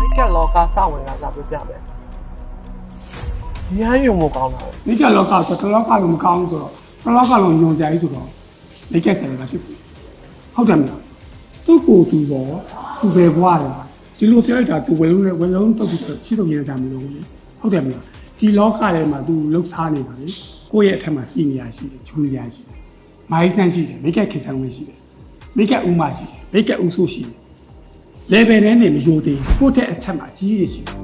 မိတ်ကက်လောကစဝင်လာစားပြပြမယ်ရမ်းယုံမကောင်းတာပဲမိကလောကဆိုတော့တလောကလုံးမကောင်းဘူးဆိုတော့တလောကလုံးညွန်စရာကြီးဆိုတော့မိကဆယ်ကဖြစ်ပြီဟုတ်တယ်မလားသူ့ကိုယ်သူတော့သူပဲဘွားတယ်ဒီလိုပြောရတာသူဝလုံးနဲ့ဝလုံးတုတ်ပြီးတော့ချစ်တော်နေတာမလို့လေဟုတ်တယ်မလားဒီလောကထဲမှာသူလှုပ်ရှားနေပါလေကိုယ့်ရဲ့အထက်မှာစီနီယာရှိတယ်ဂျူနီယာရှိတယ်မိုင်းဆန်ရှိတယ်မိကခေဆန်ဝင်ရှိတယ်မိကဦးမရှိတယ်မိကဦးဆိုရှိတယ် level နဲ့နေမယိုသေးဘူးကိုယ့်တဲ့အချက်မှာအကြီးကြီးရှိတယ်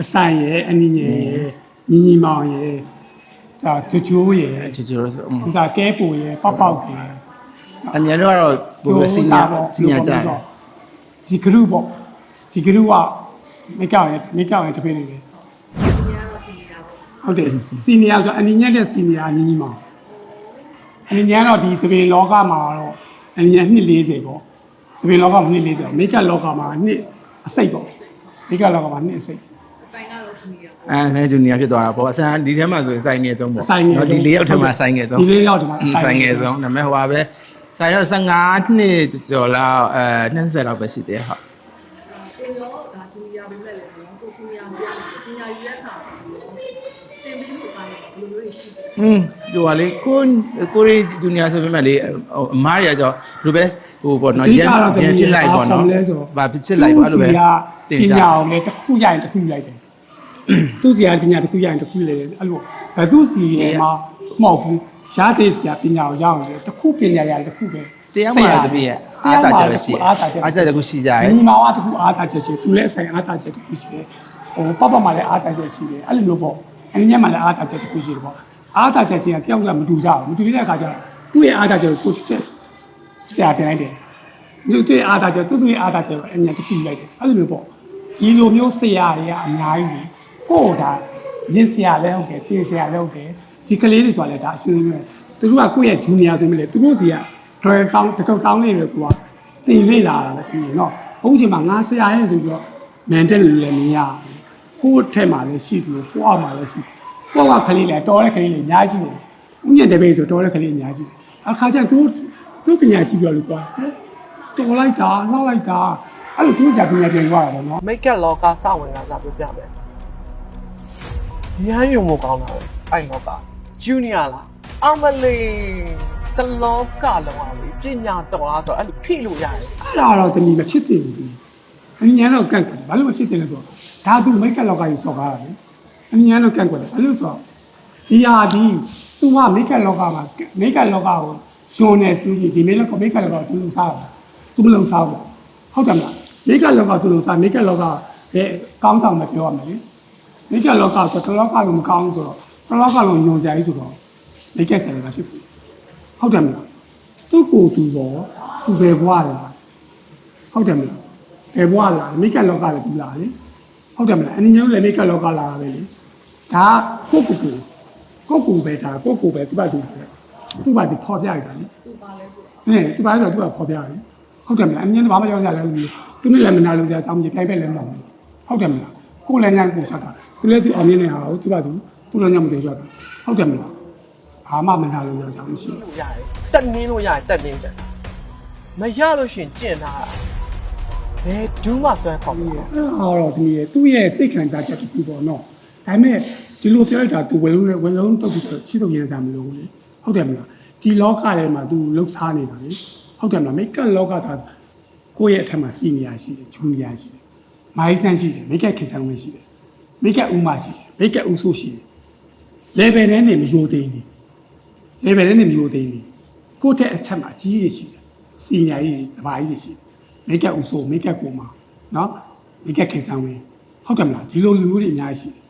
အဆိုင်ရယ်အနည်းငယ်ရယ်ညီညီမောင်ရယ်ဇာဂျိုဂျိုးရယ်ချေချေလို့ဆိုအင်းဇာကဲပူရယ်ပေါက်ပေါက်ရယ်အညာတော့ကတော့ဘယ်လိုစီညာစီညာကြတယ်ဒီ group ပေါ့ဒီ group ကမိကောက်ရယ်မိကောက်ရယ်တပည့်နေတယ်ဟုတ်တယ်စီနီယာဆိုအနည်းငယ်တဲ့စီနီယာညီညီမောင် အနည်းငယ်တော့ဒီစပင်လောကမှာတော့အနည်းငယ်240ပေါ့စပင်လောကမှာ240မိကလောကမှာ2အစိတ်ပေါ့မိကလောကမှာ2အစိတ်အဲဆန်ဂျူနီယာဖြစ်သွားတာပေါ့ဆန်ဒီထဲမှာဆိုရင်ဆိုင်ငယ်ဆုံးပေါ့ဆိုင်ငယ်ဆုံးဒီလေးယောက်ထဲမှာဆိုင်ငယ်ဆုံးဒီလေးယောက်ထဲမှာဆိုင်ဆိုင်ငငယ်ယ်ဆုံးဆုံးဒါပေမဲ့ဟိုပါပဲဆိုင်တော့15နှစ်ကျော်လောက်အဲ20လောက်ပဲရှိသေးဟုတ်ကိုရောဒါဂျူနီယာပဲမဲ့လေနော်ကိုစီနီယာဆရာပညာယူတဲ့အခါမှာတင်ပြီးလို့ပါနေဘယ်လိုမျိုးရှိလဲอืม ဒီကလေကိုကိုရီဂျူနီယာဆိုပေမဲ့လေဟိုအမားတွေကကြောဘယ်လိုပဲဟိုပေါ့နော်အဓိရန်ကတော့ရန်ဖြစ်လိုက်ပေါ့နော်လဲဆိုဗာဖြစ်လိုက်ပေါ့အဲ့လိုပဲတင်တင်ကြကြပညာအောင်လေတစ်ခုရရင်တစ်ခုလိုက်တယ်သူစီကပညာတစ်ခုရရင်တစ်ခုလိုက်တယ်အဲ့လိုဘသူစီရဲ့မှာမဟုတ်ဘူးရှားတဲ့ဆရာပညာကိုရအောင်လေတစ်ခုပညာရတယ်တစ်ခုပဲတရားမှာတပည့်ရဲ့အားတာချက်ပဲရှိအားတာချက်အားတာချက်ကိုရှိကြတယ်ညီမကတစ်ခုအားတာချက်ရှိသူလည်းအဆိုင်အားတာချက်တစ်ခုရှိတယ်ဟိုပပမှလည်းအားတာချက်ရှိတယ်အဲ့လိုမျိုးပေါ့အင်းညက်မှလည်းအားတာချက်တစ်ခုရှိတယ်ပေါ့ အားတာချက်ချင်းကတယောက်ကမတူကြဘူးမတူတဲ့အခါကျတော့သူ့ရဲ့အားတာချက်ကိုကိုချက်ဆရာတင်လိုက်တယ်သူတို့အားတာချက်သူတို့ရဲ့အားတာချက်ကိုအမြင်တစ်ခုယူလိုက်တယ်အဲ့လိုမျိုးပေါ့ဒီလိုမျိုးဆရာတွေကအများကြီးပဲကိုယ့်ဒါရင်းဆရာလည်းဟုတ်တယ်တင်ဆရာလည်းဟုတ်တယ်ဒီကလေးတွေဆိုတာလည်းဒါအရှင်းရှင်းပဲသူတို့ကကိုယ့်ရဲ့ဂျူနီယာဆိုမှလည်းသူတို့စီကဒရယ်ကောင်းတကောက်ကောင်းလေးတွေကတင်လေ့လာတာပဲဒီနော်အခုချိန်မှာငါဆရာရဲ့ဆိုပြီးတော့မန်တက်လို့လည်းမရဘူးကိုယ့်ထက်မှာလည်းရှိတယ်လို့ကိုယ့်အောက်မှာလည်းရှိတယ် ကိုယ့်ကကလေးလည်းတော်တဲ့ကလေးလည်းအများကြီးရှိတယ်ဥညံတဲ့ဘေးဆိုတော်တဲ့ကလေးအများကြီးအခါကျသူတို့သူပညာကြည့်ပြလို့ကွာဟဲ့တော်လိုက်တာနောက်လိုက်တာအဲ့လိုသူ့ဆရာပညာပြန်ကြွားတာပေါ့နော်မိတ်ကက်လောကစဝင်လာစားပြပြမယ်ရမ်းယုံမကောင်းတာပဲအဲ့လောကဂျူနီယာလားအမလီတလောကလုံးအောင်လေပညာတော်လားဆိုတော့အဲ့လိုဖိလို့ရတယ်အဲ့ဒါတော့တမီမဖြစ်သေးဘူးဒီအញ្ញမ်းတော့ကန့်ကွက်တယ်ဘာလို့မဖြစ်သေးလဲဆိုတော့ဒါသူမိတ်ကက်လောက်ကကြီးစော်ကားတာလေ အញ្ញမ်းတော့ကန့်ကွက်တယ်ဘာလို့ဆိုတော့ဒီဟာဒီသူကမိတ်ကက်လောကမှာမိတ်ကက်လောကကိုရှင်နေဆိုရင်ဒီမိတ်လောကမိတ်ကက်လောကကိုသူလုံစားတာသူမလုံစားဘူးဟုတ်တယ်မလားမိတ်ကက်လောကသူလုံစားမိတ်ကက်လောကရဲ့ကောင်းဆောင်မပြောရမယ်လေမိတ်ကက်လောကဆိုတလောကလုံးမကောင်းဘူးဆိုတော့တလောကလုံးညွန်စရာကြီးဆိုတော့မိတ်ကက်ဆယ်ကဖြစ်ပြီဟုတ်တယ်မလားသူ့ကိုယ်သူတော့သူပဲဘွားတယ်ဟုတ်တယ်မလားပဲဘွားလားမိကလောကလည်းသူလားလေဟုတ်တယ်မလားအနည်းငယ်လည်းမိကလောကလာတာပဲလေ ဒါကိုကိုကိုကိုကိုပဲဒါကိုကိုပဲသူ့ဘာသူပဲသူ့ဘာဒီဖော်ပြရတာလေသူပါလဲဆိုတော့ဟဲ့သူ့ဘာတော့သူ့ဘာဖော်ပြရတယ်ဟုတ်တယ်မလားအနည်းငယ်ဘာမှကြောက်ကြလဲလို့သူနဲ့လည်းမနာလို့ကြအောင်ပြိုင်ပဲလည်းမဟုတ်ဘူးဟုတ်တယ်မလားကိုလည်းညာကိုဆက်တာသူလည်းသူအောင်မြင်နေတာဟုတ်သူ့ဘာသူသူလည်းညာမသေးကြတာဟုတ်တယ်မလားဘာမှမနာလို့ကြအောင်မရှိဘူးလို့ရတယ်တက်နင်းလို့ရတယ်တက်နင်းချင်မရလို့ရှရင်ကျင့်လာတာဘယ်ဒူးမှဆွဲခေါ်မအဲ့လဲဒါတော့ဒီရဲ့သူ့ရဲ့စိတ်ခံစားချက်တစ်ခုပေါ့နော် ဒါပေမဲ့ဒီလိုပြောရတာသူဝလုံးနဲ့ဝလုံးတုတ်ပြီးတော့ချစ်တော့ရင်တာမလို့လေဟုတ်တယ်မလားဒီလောကထဲမှာသူလှုပ်ရှားနေတာလေဟုတ်တယ်မလားမိတ်ကလောကသာကိုယ့်ရဲ့အထက်မှာစီနီယာရှိတယ်ဂျူနီယာရှိတယ်မိုင်းဆန်ရှိတယ်မိတ်ကခေဆန်ဝင်ရှိတယ်မိတ်ကဦးမရှိတယ်မိတ်ကဦးဆိုရှိတယ် level နဲ့နေမယိုသေးဘူး level နဲ့နေမယိုသေးဘူးကိုယ့်တဲ့အချက်မှာအကြီးကြီးရှိတယ်စီနီယာကြီးတပါးကြီးရှိတယ်မိတ်ကဦးဆိုမိတ်ကကိုမနော်မိတ်ကခေဆန်ဝင်ဟုတ်တယ်မလားဒီလိုလူမျိုးတွေအများကြီးရှိတယ်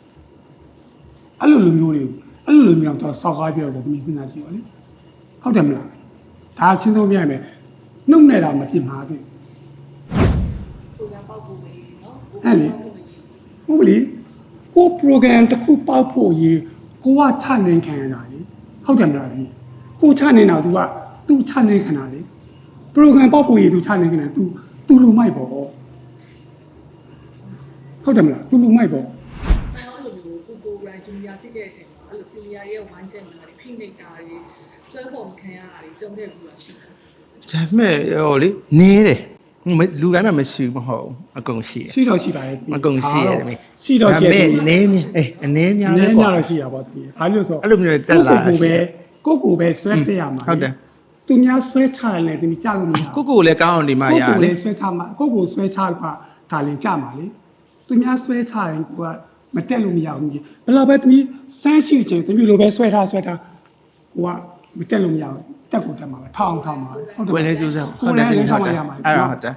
အဲ့လိုလူမျိုးတွေအဲ့လိုလူမျိုးတော့စောက်ကားပြောဆိုသူမစဉ်းစားကြည့်ပါလေဟုတ်တယ်မလားဒါရှင်းဆုံးပြရမယ်နှုတ်နဲ့တော့မဖြစ်မှာဘူး ကိုရပေါက်ဖို့ပဲနော် အဲ့လေဟုတ်ပြီကို program တစ်ခုပေါက်ဖို့ရေးကိုကချနိုင်ခံရတာလေဟုတ်တယ်မလားဒီကိုချနိုင်တာ तू က तू ချနိုင်ခံတာလေ program ပေါက်ဖို့ရေး तू ချနိုင်ခံတာ तू तू လူမိုက်ပေါ့ဟုတ်တယ်မလား तू လူမိုက်ပေါ့ ဂျူနီယာဖြစ်တဲ့အချိန်မှာအဲ့လိုစီနီယာရဲ့ဝိုင်းချက်မှာဖိနေတာတွေဆွဲဖို့မခံရတာတွေကြုံခဲ့ဘူးလားရှိတယ်ဟဒါပေမဲ့ဟိုလေနေတယ်မလူတိုင်းမှာမရှိဘူးမဟုတ်ဘူးအကုန်ရှိတယ်ရှိတော့ရှိပါတယ်အကုန်ရှိရတယ်မင်းရှိတော့ရှိတယ်ဒါပေမဲ့နေမြအေးအနေများနလဲည်းပေါ့များတော့ရှိရပါဘူး။ဘာလို့လဲဆိုတော့အဲ့လိုမျိုးတက်လာတာကိုရှိကိုတယ်ပဲကိုကိုပဲဆွဲတက်ရမှာဟုတ်တယ်သူများဆွဲချရလဲသူကြလို့မရကိုကိုလည်းကောင်းအောင်ဒီမှာကိုရကိုလေလည်းဆွဲချမှာကိုကိုဆွဲချကဒါလည်းကြမှာလေသူများဆွဲချရင်ကိုက မတက်လို့မရဘူးဘယ်တော့ပဲသမီးစမ်းရှိချင်သမီးလိုပဲဆွဲထားဆွဲထားကိုကမတက်လို့မရဘူးတက်ကိုတက်မှာပဲထောင်းထောင်းမှာပဲဟုတ်တယ်ဝယ်လဲကျိုးစားကိုလည်းလည်းဆောင်းရမှာအဲ့ဒါဟုတ်တယ်